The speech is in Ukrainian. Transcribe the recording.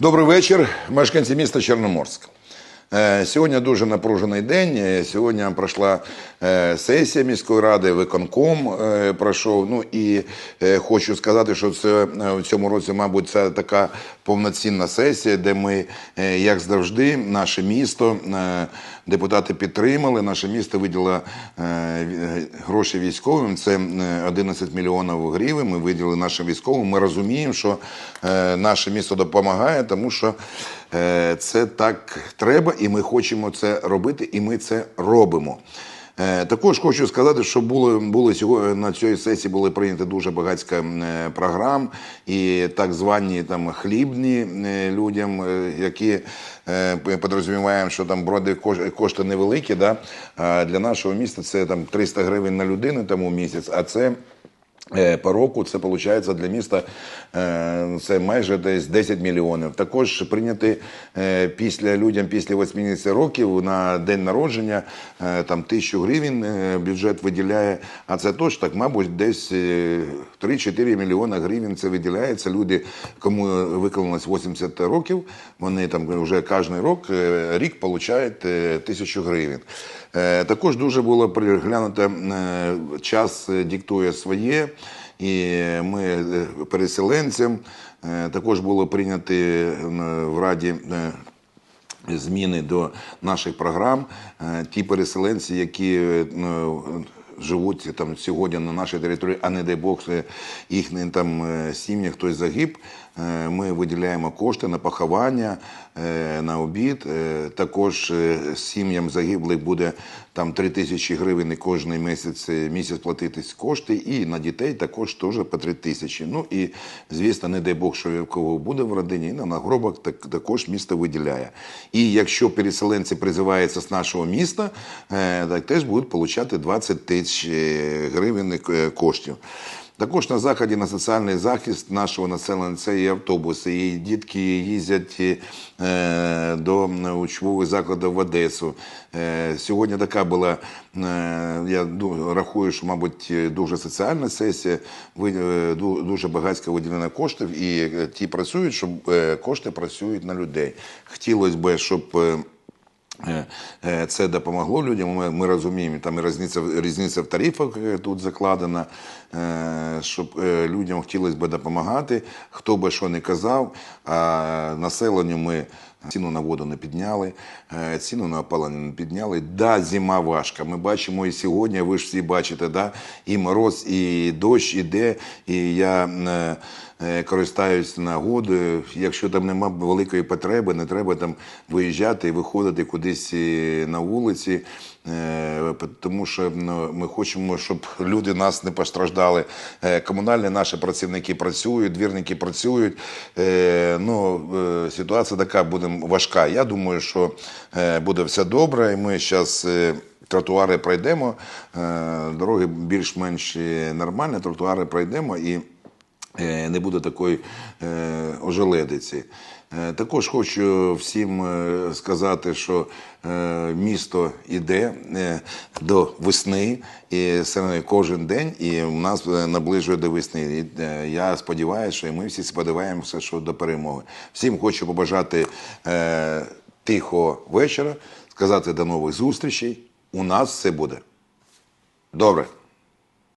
Добрий вечір, мешканці міста Чорноморськ. Е, Сьогодні дуже напружений день. Е, Сьогодні пройшла е, сесія міської ради, виконком пройшов. Ну і хочу сказати, що це в цьому році, мабуть, це така повноцінна сесія, де ми, як завжди, наше місто депутати підтримали. Наше місто виділило гроші військовим. Це е, 11 мільйонів гривень. Ми виділили нашим військовим. Ми розуміємо, що наше місто допомагає, тому що це так треба, і ми хочемо це робити, і ми це робимо. Е, Також хочу сказати, що було, були сьогодні на цій сесії були прийняті дуже е, програм і так звані там хлібні е, людям, е, які е, підрозуміваємо, що там броди кошти невеликі. Да? А для нашого міста це там 300 гривень на людину тому місяць, а це. Е, По року це виходить для міста е, це майже десь 10 мільйонів. Також прийняти е, після людям після 80 років на день народження там тисячу гривень бюджет виділяє. А це точно так, мабуть, десь е, 3-4 мільйони гривень це виділяється. Люди, кому виконалось 80 років, вони там вже кожен рік, рік е, тисячу гривень. Також дуже було переглянуто е, час диктує своє, і ми е, переселенцям е, також було прийнято е, в Раді. Зміни до наших програм. Ті переселенці, які живуть там сьогодні на нашій території, а не дай Бог, їхні там е, сім'ї, хтось загиб. е, Ми виділяємо кошти на поховання, е, на обід. Також сім'ям загиблих буде там 3 тисячі гривень кожен місяць, місяць платитись кошти, і на дітей також теж по 3 тисячі. Ну і звісно, не дай Бог, що в кого буде в родині, і на нагробок так, також місто виділяє. І якщо переселенці призиваються з нашого міста, так теж будуть отримати 20 тисяч е, гривень е, коштів. Також на заході на соціальний захист нашого населення це і автобуси, і дітки їздять е, до учбових закладів в Одесу. Е, сьогодні така була, я рахую, що, мабуть, дуже соціальна сесія, дуже багатько виділено коштів, і ті працюють, щоб кошти працюють на людей. Хотілося б, щоб. Е, Це допомогло людям. Ми, ми розуміємо, там і різниця, різниця в тарифах е, тут закладена, е, щоб людям хотілося б допомагати, хто би що не казав. А населенню ми ціну на воду не підняли, е, ціну на опалення не підняли. Да, зима важка. Ми бачимо і сьогодні, ви ж всі бачите, да, і мороз, і дощ іде, і я. е, е, Користаюсь нагодою. Якщо там нема великої потреби, не треба там виїжджати і виходити кудись на вулиці, тому що ну, ми хочемо, щоб люди нас не постраждали. Комунальні наші працівники працюють, двірники працюють. Ну, ситуація така буде важка. Я думаю, що е, буде все добре, і ми зараз. Тротуари пройдемо, е, дороги більш-менш е, нормальні, тротуари пройдемо і е, не буде такої е, ожеледиці. Е, Також хочу всім е, сказати, що е, місто йде е, до весни, і кожен день, і в нас е, наближує до весни. І, е, Я сподіваюся, що і ми всі сподіваємося, що до перемоги. Всім хочу побажати е, тихого вечора, сказати до нових зустрічей. У нас все буде. Добре.